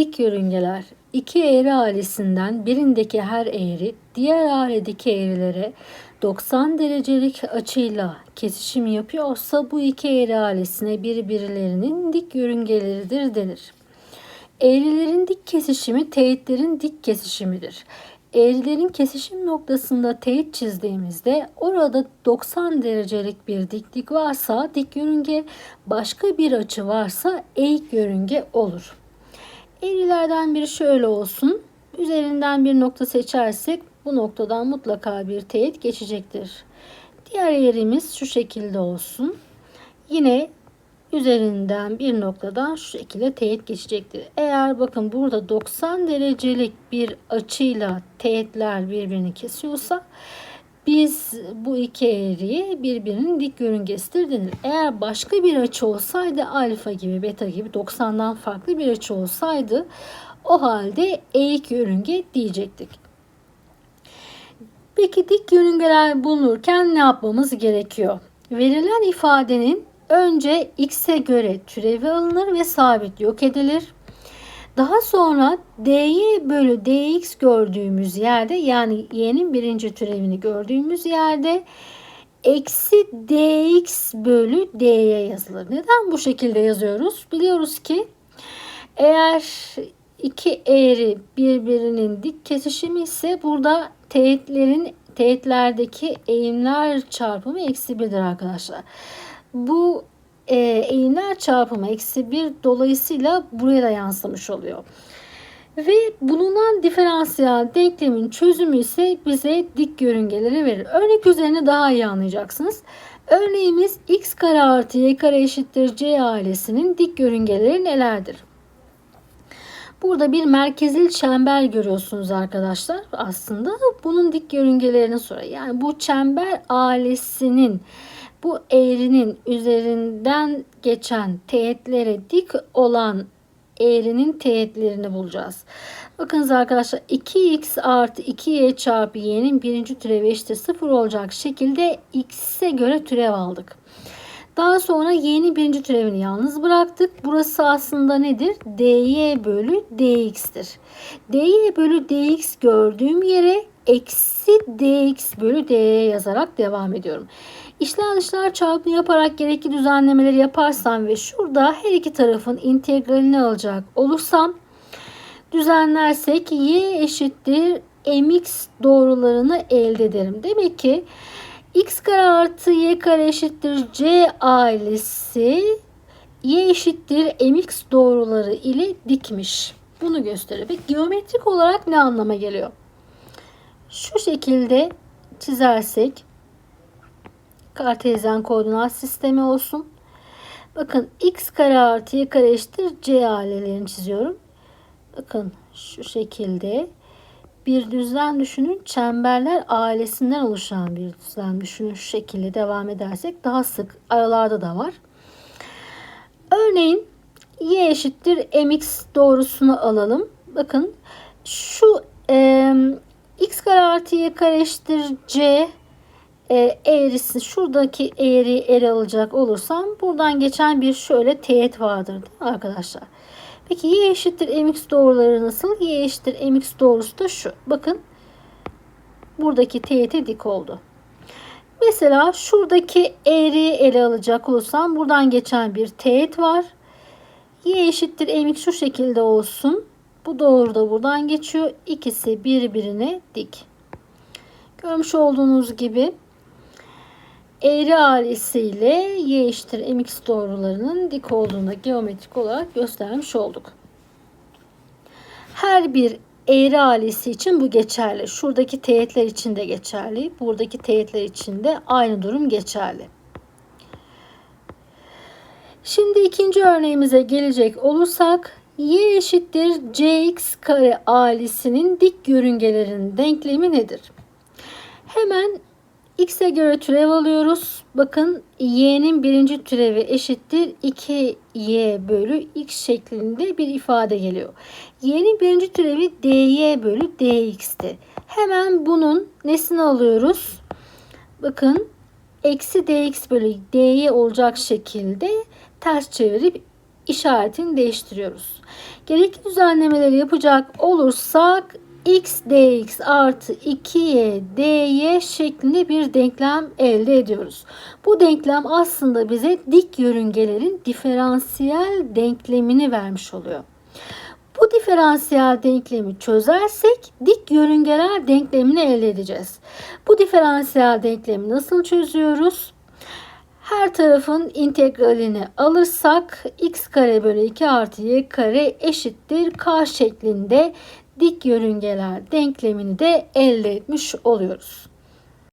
dik yörüngeler iki eğri ailesinden birindeki her eğri diğer ailedeki eğrilere 90 derecelik açıyla kesişim yapıyorsa bu iki eğri ailesine birbirlerinin dik yörüngeleridir denir. Eğrilerin dik kesişimi teğetlerin dik kesişimidir. Eğrilerin kesişim noktasında teğet çizdiğimizde orada 90 derecelik bir diklik varsa dik yörünge, başka bir açı varsa eğik yörünge olur. Eğrilerden biri şöyle olsun. Üzerinden bir nokta seçersek bu noktadan mutlaka bir teğet geçecektir. Diğer eğrimiz şu şekilde olsun. Yine üzerinden bir noktadan şu şekilde teğet geçecektir. Eğer bakın burada 90 derecelik bir açıyla teğetler birbirini kesiyorsa biz bu iki eğriye birbirinin dik yörüngesidir denir. Eğer başka bir açı olsaydı alfa gibi beta gibi 90'dan farklı bir açı olsaydı o halde eğik yörünge diyecektik. Peki dik yörüngeler bulunurken ne yapmamız gerekiyor? Verilen ifadenin önce x'e göre türevi alınır ve sabit yok edilir. Daha sonra dy bölü dx gördüğümüz yerde yani y'nin birinci türevini gördüğümüz yerde eksi dx bölü dy yazılır. Neden bu şekilde yazıyoruz? Biliyoruz ki eğer iki eğri birbirinin dik kesişimi ise burada teğetlerin teğetlerdeki eğimler çarpımı eksi birdir arkadaşlar. Bu e, eğimler çarpımı eksi 1 dolayısıyla buraya da yansımış oluyor. Ve bulunan diferansiyel denklemin çözümü ise bize dik yörüngeleri verir. Örnek üzerine daha iyi anlayacaksınız. Örneğimiz x kare artı y kare eşittir c ailesinin dik yörüngeleri nelerdir? Burada bir merkezil çember görüyorsunuz arkadaşlar. Aslında bunun dik yörüngelerini sonra yani bu çember ailesinin bu eğrinin üzerinden geçen teğetlere dik olan eğrinin teğetlerini bulacağız. Bakınız arkadaşlar 2x artı 2y çarpı y'nin birinci türevi eşittir 0 olacak şekilde x'e göre türev aldık. Daha sonra y'nin birinci türevini yalnız bıraktık. Burası aslında nedir? dy bölü dx'tir. dy bölü dx gördüğüm yere eksi dx bölü dy yazarak devam ediyorum. İşler dışlar çarpımı yaparak gerekli düzenlemeleri yaparsam ve şurada her iki tarafın integralini alacak olursam düzenlersek y eşittir mx doğrularını elde ederim. Demek ki x kare artı y kare eşittir c ailesi y eşittir mx doğruları ile dikmiş. Bunu gösteriyor. Peki geometrik olarak ne anlama geliyor? Şu şekilde çizersek kartezyen koordinat sistemi olsun. Bakın x kare artı y kare eşittir c ailelerini çiziyorum. Bakın şu şekilde bir düzlem düşünün. Çemberler ailesinden oluşan bir düzlem düşünün. Şu şekilde devam edersek daha sık aralarda da var. Örneğin y eşittir mx doğrusunu alalım. Bakın şu e, x kare artı y kare eşittir c e, eğrisi şuradaki eğri ele alacak olursam buradan geçen bir şöyle teğet vardır arkadaşlar. Peki y eşittir mx doğruları nasıl? y eşittir mx doğrusu da şu. Bakın buradaki teğete dik oldu. Mesela şuradaki eğriyi ele alacak olursam buradan geçen bir teğet var. y eşittir mx şu şekilde olsun. Bu doğru da buradan geçiyor. İkisi birbirine dik. Görmüş olduğunuz gibi eğri ailesiyle y eşittir mx doğrularının dik olduğunu geometrik olarak göstermiş olduk. Her bir eğri ailesi için bu geçerli. Şuradaki teğetler için de geçerli. Buradaki teğetler için de aynı durum geçerli. Şimdi ikinci örneğimize gelecek olursak y eşittir cx kare ailesinin dik yörüngelerinin denklemi nedir? Hemen x'e göre türev alıyoruz. Bakın y'nin birinci türevi eşittir 2y bölü x şeklinde bir ifade geliyor. y'nin birinci türevi dy bölü dx'ti. Hemen bunun nesini alıyoruz? Bakın eksi dx bölü dy olacak şekilde ters çevirip işaretini değiştiriyoruz. Gerekli düzenlemeleri yapacak olursak x dx artı 2y dy şeklinde bir denklem elde ediyoruz. Bu denklem aslında bize dik yörüngelerin diferansiyel denklemini vermiş oluyor. Bu diferansiyel denklemi çözersek dik yörüngeler denklemini elde edeceğiz. Bu diferansiyel denklemi nasıl çözüyoruz? Her tarafın integralini alırsak x kare bölü 2 artı y kare eşittir k şeklinde dik yörüngeler denklemini de elde etmiş oluyoruz.